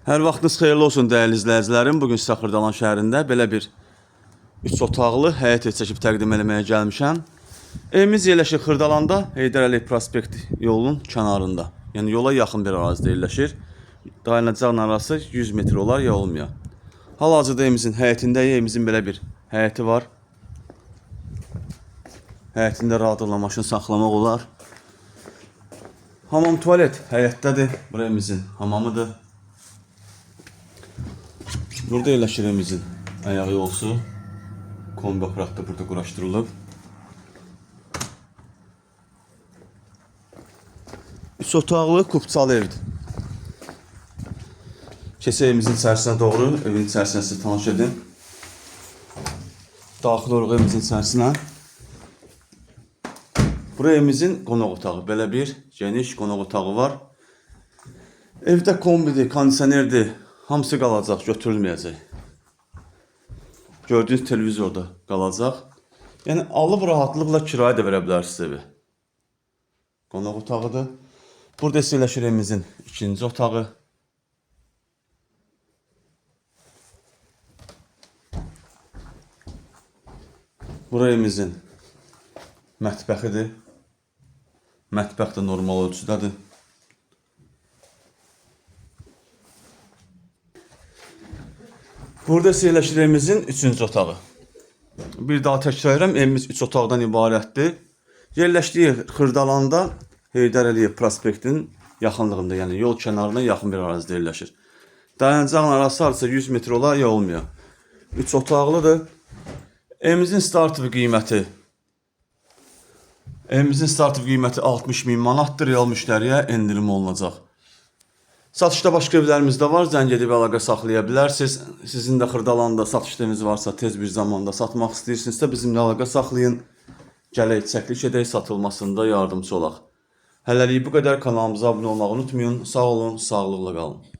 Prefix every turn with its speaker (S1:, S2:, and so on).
S1: Hər vaxtınız xeyirli olsun dəyərli izləyicilərim. Bu gün sizə Xırdalan şəhərində belə bir 3 otaqlı həyət ev çəkib təqdim etməyə gəlmişəm. Evimiz yerləşir Xırdalanda, Heydər Əliyev prospekt yolunun kənarında. Yəni yola yaxın bir ərazidə yerləşir. Dayanacağın arası 100 metr olar ya olmaya. Hal-hazırda evimizin həyətindəyik. Evimizin belə bir həyəti var. Həyətində rahatlıqla maşın saxlamaq olar. Hamam tualet həyətdədir. Bura evimizin hamamıdır. Burada evimizin ayağı yolsu. Kombi aparat da burada quraşdırılıb. Üç otaqlı kupçalı evdir. Keçək evimizin içərisinə doğru, evin içərisinə sizi tanış edin. Daxil oluq evimizin içərisinə. Bura evimizin qonaq otağı. Belə bir geniş qonaq otağı var. Evdə kombidir, kondisionerdir. Hamısı qalacaq, götürülməyəcək. Gördüyünüz televizorda qalacaq. Yəni alıb rahatlıqla kirayə də verə bilərsiniz evi. Qonaq otağıdır. Burada isə yerləşir evimizin ikinci otağı. Bura evimizin mətbəxidir. Mətbəx də normal ölçüdədir. Burada yerləşir üçüncü otağı. Bir daha təkrar edirəm, evimiz üç otaqdan ibarətdir. Yerləşdiyi Xırdalanda Heydər Əliyev prospektinin yaxınlığında, yəni yol kənarına yaxın bir ərazidə yerləşir. Dayanacağın arası hardasa 100 metr olar ya olmuyor. Üç otaqlıdır. Evimizin start qiyməti Evimizin start qiyməti 60 min manatdır. Real müştəriyə endirim olunacaq. Satışda başqa evlərimiz də var. Zəng edib əlaqə saxlaya bilərsiniz. Sizin də Xırdalanda satış eviniz varsa, tez bir zamanda satmaq istəyirsinizsə bizimlə əlaqə saxlayın. Gələk çəkiliş edək, satılmasında yardımçı olaq. Hələlik bu qədər. Kanalımıza abunə olmağı unutmayın. Sağ olun, sağlıqla qalın.